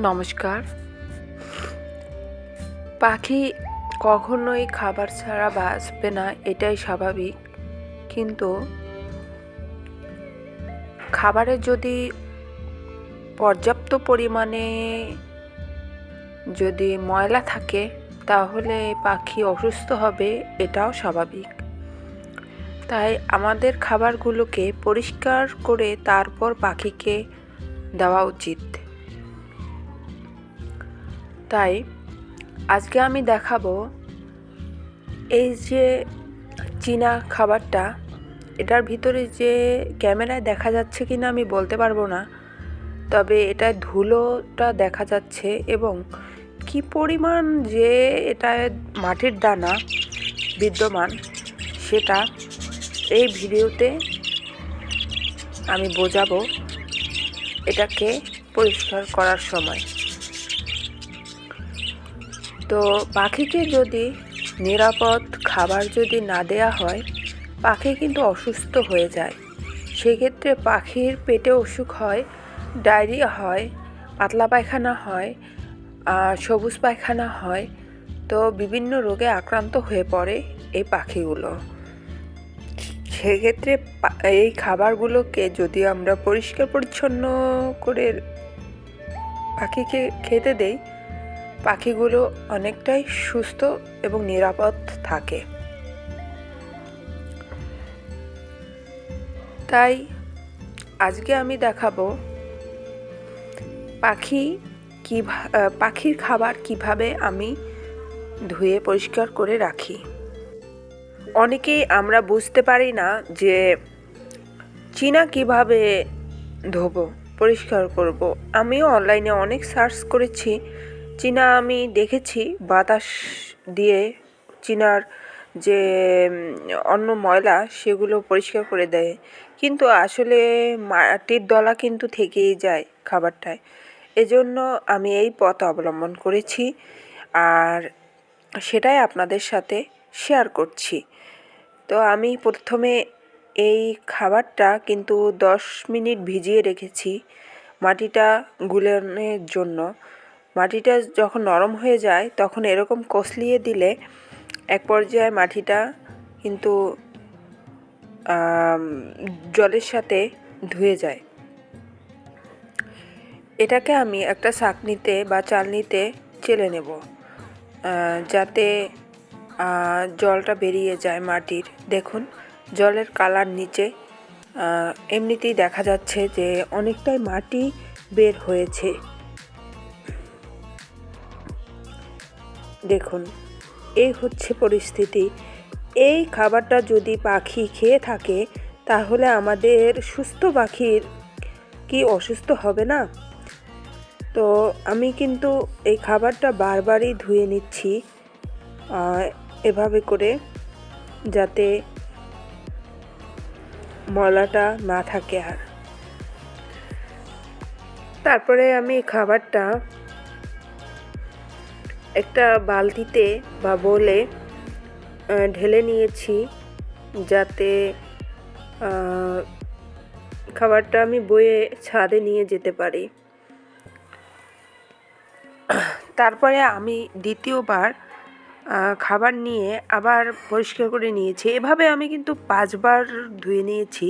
নমস্কার। পাখি কখনোই খাবার ছাড়া বাঁচবে না, এটাই স্বাভাবিক। কিন্তু খাবারে যদি পর্যাপ্ত পরিমাণে যদি ময়লা থাকে, তাহলে পাখি অসুস্থ হবে, এটাও স্বাভাবিক। তাই আমাদের খাবারগুলোকে পরিষ্কার করে তারপর পাখিকে দেওয়া উচিত। তাই আজকে আমি দেখাবো এই যে চীনা খাবারটা, এটার ভিতরে যে ক্যামেরায় দেখা যাচ্ছে কি না আমি বলতে পারব না, তবে এটা ধুলোটা দেখা যাচ্ছে এবং কি পরিমাণ যে এটা মাটির দানা বিদ্যমান সেটা এই ভিডিওতে আমি বোঝাবো এটাকে পরিষ্কার করার সময়। তো পাখিকে যদি নিরাপদ খাবার যদি না দেয়া হয়, পাখি কিন্তু অসুস্থ হয়ে যায়। সেক্ষেত্রে পাখির পেটে অসুখ হয়, ডায়রিয়া হয়, পাতলা পায়খানা হয় সবুজ পায়খানা হয়, তো বিভিন্ন রোগে আক্রান্ত হয়ে পড়ে এই পাখিগুলো। সেক্ষেত্রে এই খাবারগুলোকে যদি আমরা পরিষ্কার পরিচ্ছন্ন করে পাখিকে খেতে দেই পাখিগুলো অনেকটাই সুস্থ এবং নিরাপদ থাকে। তাই আজকে আমি দেখাবো পাখি কী পাখির খাবার কীভাবে আমি ধুয়ে পরিষ্কার করে রাখি। অনেকেই আমরা বুঝতে পারি না যে চীনা কীভাবে ধোবো, পরিষ্কার করব। আমিও অনলাইনে অনেক সার্চ করেছি চীনা আমি দেখেছি, বাতাস দিয়ে চীনার যে অন্য ময়লা সেগুলো পরিষ্কার করে দেয়। কিন্তু আসলে মাটির দলা কিন্তু থেকেই যায় খাবারটায়। এজন্য আমি এই পথ অবলম্বন করেছি আর সেটাই আপনাদের সাথে শেয়ার করছি। তো আমি প্রথমে এই খাবারটা কিন্তু দশ মিনিট ভিজিয়ে রেখেছি মাটিটা গুলানোর জন্য। মাটিটা যখন নরম হয়ে যায়, তখন এরকম কষলিয়ে দিলে এক পর্যায়ে মাটিটা কিন্তু জলের সাথে ধুয়ে যায়। এটাকে আমি একটা শাকনিতে বা চালনিতে চেলে নেব যাতে জলটা বেরিয়ে যায় মাটির। দেখুন, জলের কালার নিচে এমনিতেই দেখা যাচ্ছে যে অনেকটাই মাটি বের হয়েছে। দেখুন এই হচ্ছে পরিস্থিতি। এই খাবারটা যদি পাখি খেয়ে থাকে, তাহলে আমাদের সুস্থ পাখির কি অসুস্থ হবে না? তো আমি কিন্তু এই খাবারটা বারবারই ধুয়ে নিচ্ছি এভাবে করে যাতে মলাটা না থাকে আর। তারপরে আমি খাবারটা একটা বালতিতে বা বলে ঢেলে নিয়েছি যাতে খাবারটা আমি বয়ে ছাদে নিয়ে যেতে পারি। তারপরে আমি দ্বিতীয়বার খাবার নিয়ে আবার পরিষ্কার করে নিয়েছি। এভাবে আমি কিন্তু পাঁচবার ধুয়ে নিয়েছি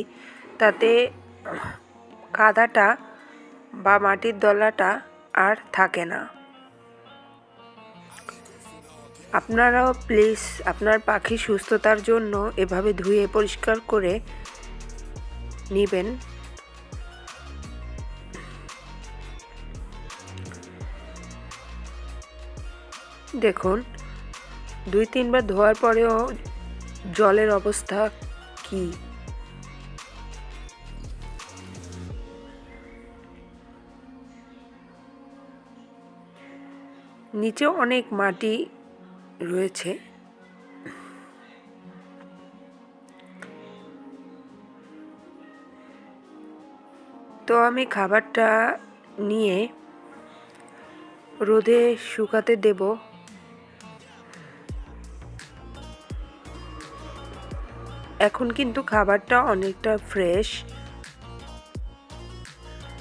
তাতে কাদাটা বা মাটির দলাটা আর থাকে না। আপনারাও প্লিজ আপনার পাখি সুস্থতার জন্য এভাবে ধুয়ে পরিষ্কার করে নেবেন। দেখুন, দুই তিনবার ধোয়ার পরেও জলের অবস্থা কি? নিচেও অনেক মাটি রয়েছে। তো আমি খাবারটা নিয়ে রোদে শুকাতে দেব। এখন কিন্তু খাবারটা অনেকটা ফ্রেশ।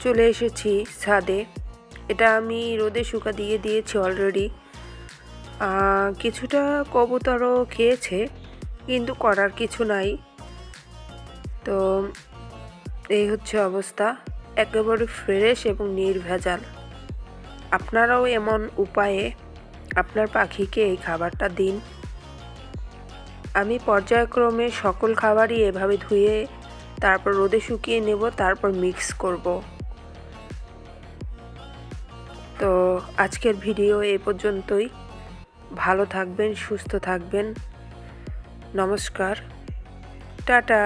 চলে এসেছি ছাদে। এটা আমি রোদে শুকা দিয়ে দিয়েছি অলরেডি। কিছুটা কবুতরও খেয়েছে, কিন্তু করার কিছু নাই। তো এই হচ্ছে অবস্থা। একেবারে ফ্রেশ এবং নির্ভেজাল। আপনারাও এমন উপায়ে আপনার পাখিকে এই খাবারটা দিন। আমি পর্যায়ক্রমে সকল খাবারই এভাবে ধুয়ে তারপর রোদে শুকিয়ে নেব, তারপর মিক্স করব। তো আজকের ভিডিও এ পর্যন্তই। ভালো থাকবেন সুস্থ থাকবেন। নমস্কার। টাটা।